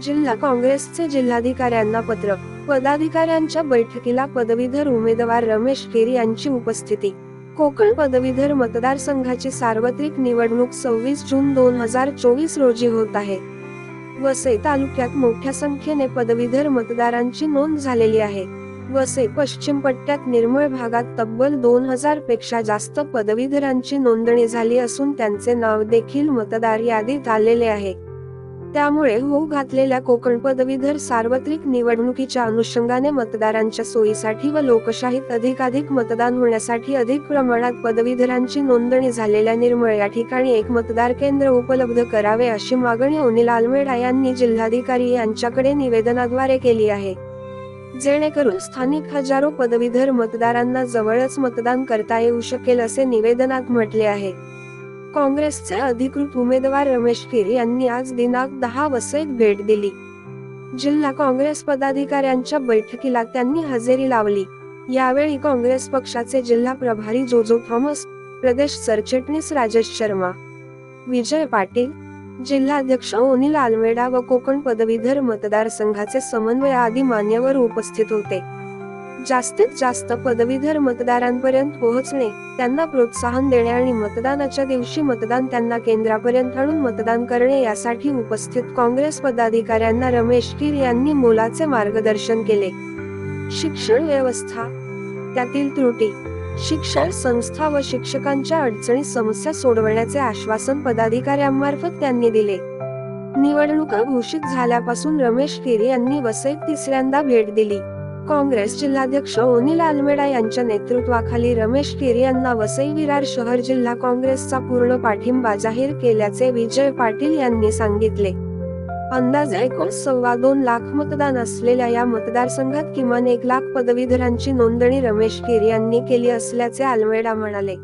जिल्हा काँग्रेसचे जिल्हाधिकाऱ्यांना पत्र. पदाधिकाऱ्यांच्या बैठकीला पदवीधर उमेदवार रमेश केरी यांची उपस्थिती. कोकण पदवीधर मतदारसंघाची सार्वत्रिक निवडणूक सव्वीस जून दोन हजार चोवीस रोजी होत आहे. वसई तालुक्यात मोठ्या संख्येने पदवीधर मतदारांची नोंद झालेली आहे. वसई पश्चिम पट्ट्यात निर्मळ भागात तब्बल दोन हजारपेक्षा जास्त पदवीधरांची नोंदणी झाली असून त्यांचे नाव देखील मतदार यादीत आलेले आहे. त्यामुळे होऊ घातलेल्या कोकण पदवीधर सार्वत्रिक निवडणुकीच्या अनुषंगाने मतदारांच्या सोयीसाठी व लोकशाहीत अधिकाधिक मतदान होण्यासाठी अधिक प्रमाणात पदवीधरांची नोंदणी झालेल्या निर्मळ या ठिकाणी एक मतदार केंद्र उपलब्ध करावे अशी मागणी अनिल आलमेडा यांनी जिल्हाधिकारी यांच्याकडे निवेदनाद्वारे केली आहे. जेणेकरून स्थानिक हजारो पदवीधर मतदारांना जवळच मतदान करता येऊ शकेल असे निवेदनात म्हटले आहे. काँग्रेसचे अधिकृत उमेदवार रमेश केरी यांनी आज दिनांक दहा वसईत भेट दिली. जिल्हा काँग्रेस पदाधिकाऱ्यांच्या बैठकीला त्यांनी हजेरी लावली. यावेळी काँग्रेस पक्षाचे जिल्हा प्रभारी जोजो थॉमस प्रदेश सरचिटणीस राजेश शर्मा विजय पाटील जिल्हाध्यक्ष ओनिल आलमेडा व कोकण पदवीधर मतदारसंघाचे समन्वय आदी मान्यवर उपस्थित होते. जास्तीत जास्त पदवीधर मतदारांपर्यंत पोहोचणे त्यांना प्रोत्साहन देणे आणि मतदानाच्या दिवशी मतदान त्यांना केंद्रापर्यंत आणून मतदान करणे यासाठी उपस्थित काँग्रेस पदाधिकाऱ्यांना रमेश कीर यांनी मोलाचे मार्गदर्शन केले. शिक्षण व्यवस्था त्यातील त्रुटी शिक्षण संस्था व शिक्षकांच्या अडचणी समस्या सोडवण्याचे आश्वासन पदाधिकाऱ्यांमार्फत त्यांनी दिले. निवडणुका घोषित झाल्यापासून रमेश किर यांनी वसईत तिसऱ्यांदा भेट दिली. काँग्रेस जिल्हाध्यक्ष अनिल आलमेडा यांच्या नेतृत्वाखाली रमेश केरी यांना वसई विरार शहर जिल्हा काँग्रेसचा पूर्ण पाठिंबा जाहीर केल्याचे विजय पाटील यांनी सांगितले. अंदाजे एकूण सव्वा दोन लाख मतदान असलेल्या या मतदारसंघात किमान एक लाख पदवीधरांची नोंदणी रमेश केरी यांनी केली असल्याचे आलमेडा म्हणाले.